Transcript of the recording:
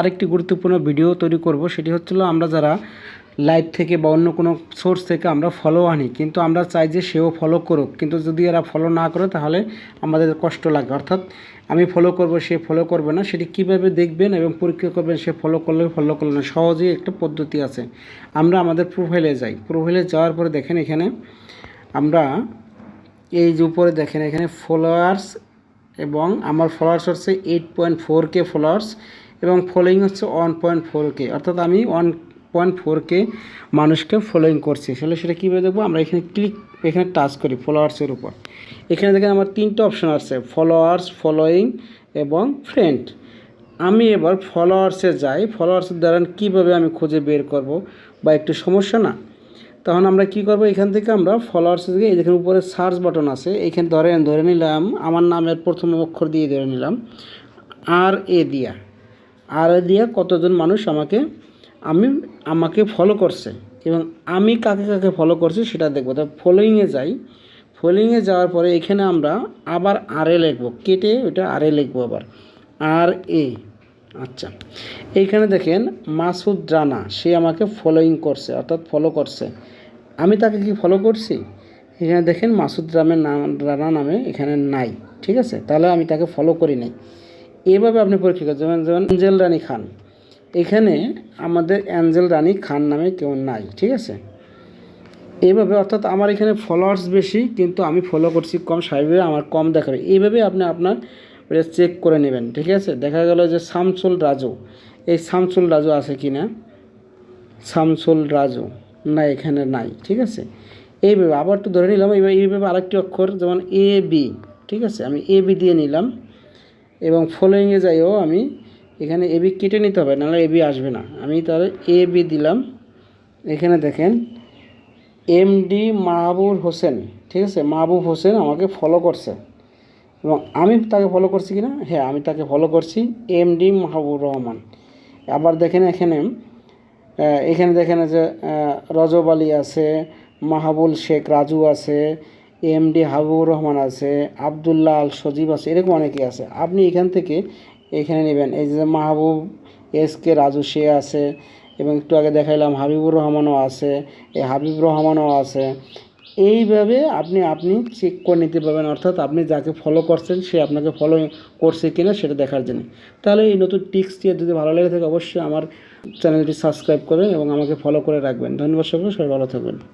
আরেকটি গুরুত্বপূর্ণ ভিডিও তৈরি করব। সেটি হচ্ছিল আমরা যারা লাইভ থেকে বা অন্য কোনো সোর্স থেকে আমরা ফলো আনি, কিন্তু আমরা চাই যে সেও ফলো করুক। কিন্তু যদি এরা ফলো না করে, তাহলে আমাদের কষ্ট লাগে। অর্থাৎ আমি ফলো করব, সে ফলো করবে না। সেটি কীভাবে দেখবেন এবং পরীক্ষা করবেন, সে ফলো করলে ফলো করলে না, সহজেই একটা পদ্ধতি আছে। আমরা আমাদের প্রোফাইলে যাই। প্রোফাইলে যাওয়ার পরে দেখেন এখানে আমরা এই যে উপরে দেখেন, এখানে ফলোয়ার্স এবং আমার ফলোয়ার্স হচ্ছে eight point four K followers এবং ফলোয়িং হচ্ছে ওয়ান পয়েন্ট ফোর কে অর্থাৎ আমি ওয়ান পয়েন্ট ফোর কে মানুষকে ফলোয়িং করছি। আসলে সেটা কীভাবে দেখব? আমরা এখানে ক্লিক এখানে টাচ করি ফলোয়ার্সের উপর। এখানে দেখেন আমার তিনটে অপশন আছে ফলোয়ার্স ফলোয়িং এবং ফ্রেন্ড আমি এবার ফলোয়ার্সে যাই ফলোয়ার্সের দ্বারা কীভাবে আমি খুঁজে বের করব? বা একটু সমস্যা না? তখন আমরা কি করব? এখান থেকে আমরা ফলোয়ার্স থেকে এই দেখেন উপরে সার্চ বাটন আছে। এখানে ধরেন, ধরে নিলাম, আমার নামের প্রথম অক্ষর দিয়ে ধরে নিলাম, আর এ দিয়া। আর এ দিয়া কতজন মানুষ আমাকে, আমি, আমাকে ফলো করছে? এবং আমি কাকে কাকে ফলো করছি সেটা দেখব। তো ফলোয়িংয়ে যাই। ফলোয়িংয়ে যাওয়ার পরে এখানে আমরা আবার আর এ লিখব। কেটে ওটা আর এ লিখব আবার। আর এ আচ্ছা। এইখানে দেখেন মাসুদ রানা, সে আমাকে ফলোয়িং করছে, অর্থাৎ ফলো করছে। আমি তাকে কি ফলো করছি? এখানে দেখেন মাসুদ রামের নাম রানা নামে এখানে নাই, ঠিক আছে? তাহলে আমি তাকে ফলো করি নাই। এভাবে আপনি পরীক্ষা করেন যেমন যেমন অ্যাঞ্জেল রানী খান, এখানে আমাদের অ্যাঞ্জেল রানী খান নামে কেউ নাই, ঠিক আছে? এইভাবে অর্থাৎ আমার এখানে ফলোয়ার্স বেশি, কিন্তু আমি ফলো করছি কম স্বাভাবিক আমার কম দেখাবে। এইভাবে আপনি আপনার ওটা চেক করে নেবেন, ঠিক আছে? দেখা গেল যে শামসুল রাজু। এই শামসুল রাজু আছে কি না শামসুল রাজু। না, এখানে নাই, ঠিক আছে? এইভাবে আবার একটু ধরে নিলাম এইভাবে আরেকটি অক্ষর, যেমন এ বি ঠিক আছে? আমি এ বি দিয়ে নিলাম, এবং ফলোয়িংয়ে যাইও আমি, এখানে এ বি কেটে নিতে হবে, নাহলে এ বি আসবে না। আমি তাহলে এ বি দিলাম, এখানে দেখেন এম ডি মাহবুব হোসেন, ঠিক আছে? মাহবুব হোসেন আমাকে ফলো করছে। এবং আমি তাকে ফলো করছি কি না হ্যাঁ আমি তাকে ফলো করছি এম ডি মাহবুব রহমান। আবার দেখেন এখানে এখানে দেখেন যে রজব আলী আছে, মাহাবুল শেখ রাজু আছে এম ডি হাবিবুর রহমান আছে, আবদুল্লাহ আল সজীব আছে, এরকম অনেকেই আছে। আপনি এখান থেকে এখানে নেবেন। এই যে মাহবুব এস কে রাজু, সে আছে। এবং একটু আগে দেখাইলাম হাবিবুর রহমানও আছে, এই হাবিব রহমানও আছে। এইভাবে আপনি আপনি চেক করে নিতে পারবেন। অর্থাৎ আপনি যাকে ফলো করছেন, সে আপনাকে ফলো করছে কিনা সেটা দেখার জন্য। তাহলে এই নতুন টিক্সটি যদি ভালো লেগে থাকে, অবশ্যই আমার চ্যানেলটি সাবস্ক্রাইব করবেন এবং আমাকে ফলো করে রাখবেন। ধন্যবাদ সকলে সবাই ভালো থাকবেন।